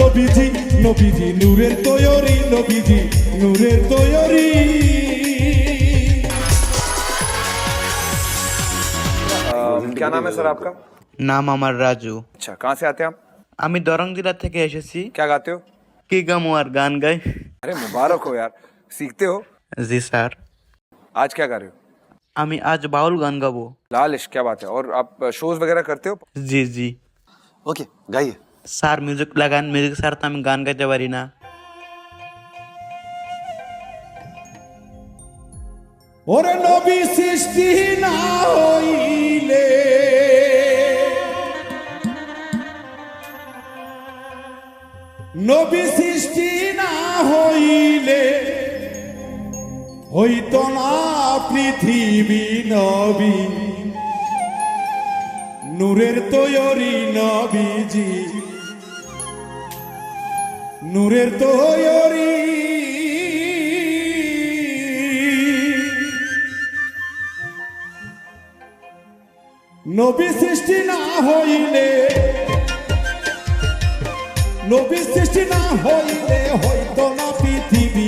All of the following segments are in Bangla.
নবীজি নবীজি নূরের তৈরি নবীজি নূরের তৈরি क्या नाम है सर आपका নাম আমার রাজু अच्छा कहाँ से आते हैं आप আমি দরং জেলা থেকে এসেছি क्या गाते हो কি গামো আর গান গাই अरे मुबारक हो यार सीखते हो জি স্যার आज क्या कर रहे हो আমি আজ বাউল গান গাবো लाल इश्क क्या बात है और आप शोज वगैरह करते हो জি জি ওকে গাইয়ে স্যার মিউজিক লাগান মিউজিক স্যার তো আমি গান গাইতে পারি না। ওরে নবী, সৃষ্টি না হইলে নবী সৃষ্টি না হইলে হইত না পৃথিবী নবী। নূরের তৈরি নবীজি নূরের তোয়রি নবী সৃষ্টি না হইলে নবী সৃষ্টি না হইলে হইতো না পৃথিবী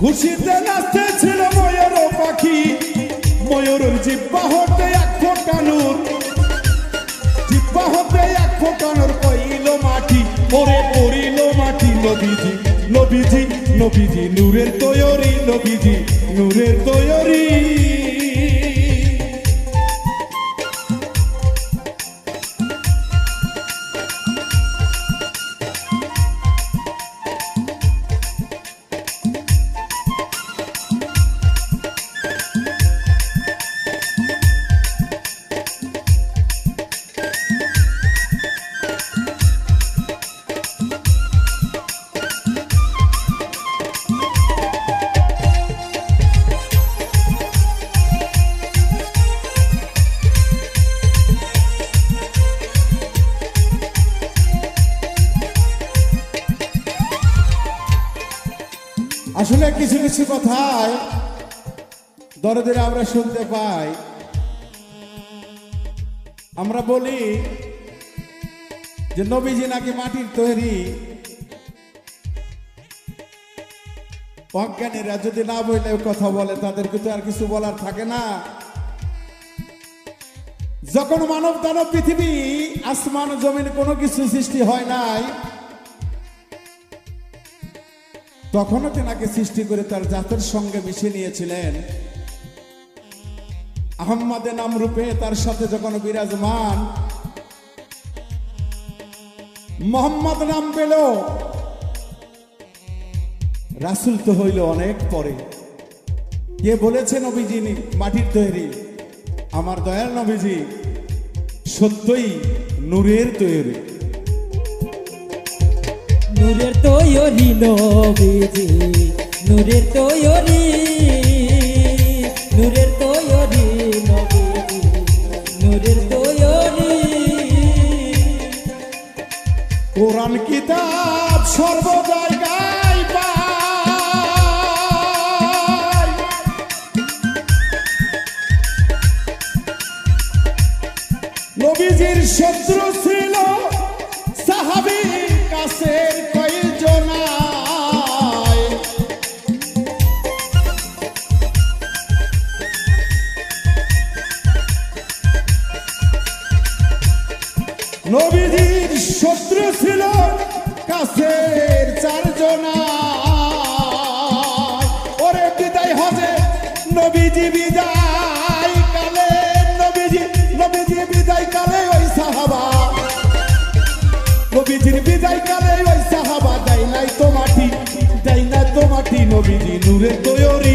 খুশিতে নাচতে ছিল ময়ূর পাখি। ময়ূর জিব্বা হতে এক ফোটানুর জিব্বা হতে এক ফোটানোর কইল মাটি, ওরে পড়িল মাটি। নবীজি নবীজি নবীজি, নূরের তৈরি, নবীজি, নূরের তৈরি। কিছু কিছু কথায় দরদের আমরা শুনতে পাই। আমরা বলি যে নবীজি নাকি মাটির তৈরি। অজ্ঞানীরা যদি না বইলে কথা বলে, তাদেরকে তো আর কিছু বলার থাকে না। যখন মানব দানব পৃথিবী, আসমান, জমিন কোনো কিছু সৃষ্টি হয় নাই তখনও তেনাকে সৃষ্টি করে তার জাতের সঙ্গে মিশিয়ে নিয়েছিলেন। আহম্মদে নাম রূপে তার সাথে যখন বিরাজমান, মোহাম্মদ নাম পেল। রাসুল তো হইল অনেক পরে। কে বলেছেন নবীজি মাটির তৈরি? আমার দয়াল নবীজি, সত্যই নূরের তৈরি। নূরের তৈরি নবীজি, নূরের তৈরি নূরের তৈরি নবীজি, নূরের তৈরি। কোরআন কিতাব সর্ব জায়গায় নবীজির শত্রু ছিল নবীজির শত্রু ছিল কাছের চারজনা। ওরে বিদায় হবে নবীজি বিদায় বিদায় কালে ওই সাহাবা। দেয় নাই তো মাটি, দেয় না তো মাটি নবীজি নূরের তৈরি।